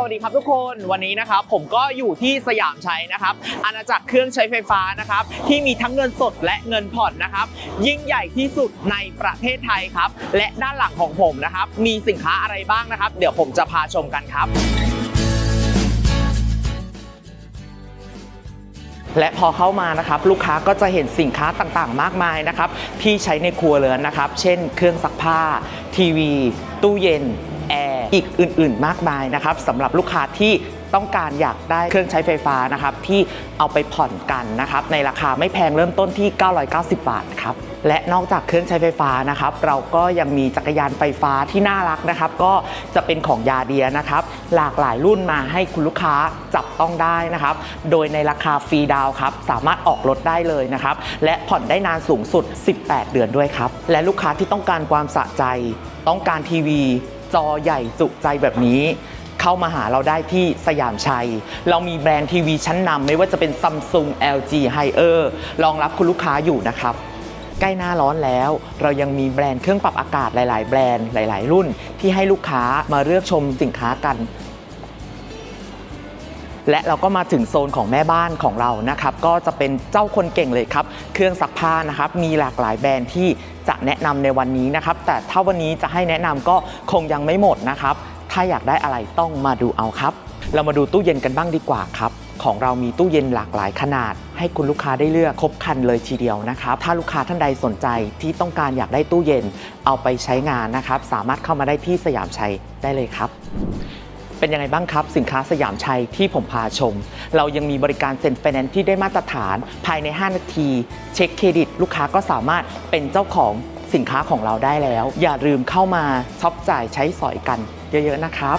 สวัสดีครับทุกคนวันนี้นะครับผมก็อยู่ที่สยามชัยนะครับ อาณาจักรเครื่องใช้ไฟฟ้านะครับ ที่มีทั้งเงินสดและเงินผ่อนนะครับ ยิ่งใหญ่ที่สุดในประเทศไทยครับ และด้านหลังของผมนะครับ มีสินค้าอะไรบ้างนะครับ เดี๋ยวผมจะพาชมกันครับ และพอเข้ามานะครับ ลูกค้าก็จะเห็นสินค้าต่างๆ มากมายนะครับ ที่ใช้ในครัวเรือนนะครับ เช่น เครื่องซักผ้า ทีวี ตู้เย็น แอร์อีกอื่น ๆ มากมายนะครับสำหรับลูกค้าที่ต้องการอยากได้เครื่องใช้ไฟฟ้านะครับที่เอาไปผ่อนกันนะครับในราคาไม่แพงเริ่มต้นที่ 990 บาทครับและนอกจากเครื่องใช้ไฟฟ้านะครับ เราก็ยังมีจักรยานไฟฟ้าที่น่ารักนะครับ ก็จะเป็นของยาเดียนะครับ หลากหลายรุ่นมาให้คุณลูกค้าจับต้องได้นะครับ โดยในราคาฟรีดาวครับ สามารถออกรถได้เลยนะครับ และผ่อนได้นานสูงสุด 18 เดือนด้วยครับ และลูกค้าที่ต้องการความสะใจ ต้องการทีวี จอใหญ่จุใจแบบนี้ เข้ามาหาเราได้ที่สยามชัย เรามีแบรนด์ทีวีชั้นนำไม่ว่าจะเป็น Samsung LG h i e r รองรับคุณลูกค้าอยู่นะครับใกล้หน้าร้อนแล้ว เรายังมีแบรนด์เครื่องปรับอากาศหลาย ๆ แบรนด์หลาย ๆ รุ่น ที่ให้ลูกค้ามาเลือกชมสินค้ากัน และเราก็มาถึงโซนของแม่บ้านของเรานะครับก็จะเป็นเจ้าคนเก่งเลยครับ เครื่องซักผ้านะครับมีหลากหลายแบรนด์ที่จะแนะนำในวันนี้นะครับ แต่ถ้าวันนี้จะให้แนะนำก็คงยังไม่หมดนะครับ ถ้าอยากได้อะไรต้องมาดูเอาครับ เรามาดูตู้เย็นกันบ้างดีกว่าครับของเรามีตู้เย็นหลากหลายขนาด ให้คุณลูกค้าได้เลือกครบคันเลยทีเดียวนะครับ ถ้าลูกค้าท่านใดสนใจที่ต้องการอยากได้ตู้เย็นเอาไปใช้งานนะครับ สามารถเข้ามาได้ที่สยามชัยได้เลยครับ เป็นยังไงบ้างครับ สินค้าสยามชัยที่ผมพาชม เรายังมีบริการเซ็นไฟแนนซ์ที่ได้มาตรฐาน ภายใน 5 นาที เช็คเครดิต ลูกค้าก็สามารถเป็นเจ้าของสินค้าของเราได้แล้ว อย่าลืมเข้ามาช็อปจ่ายใช้สอยกันเยอะๆนะครับ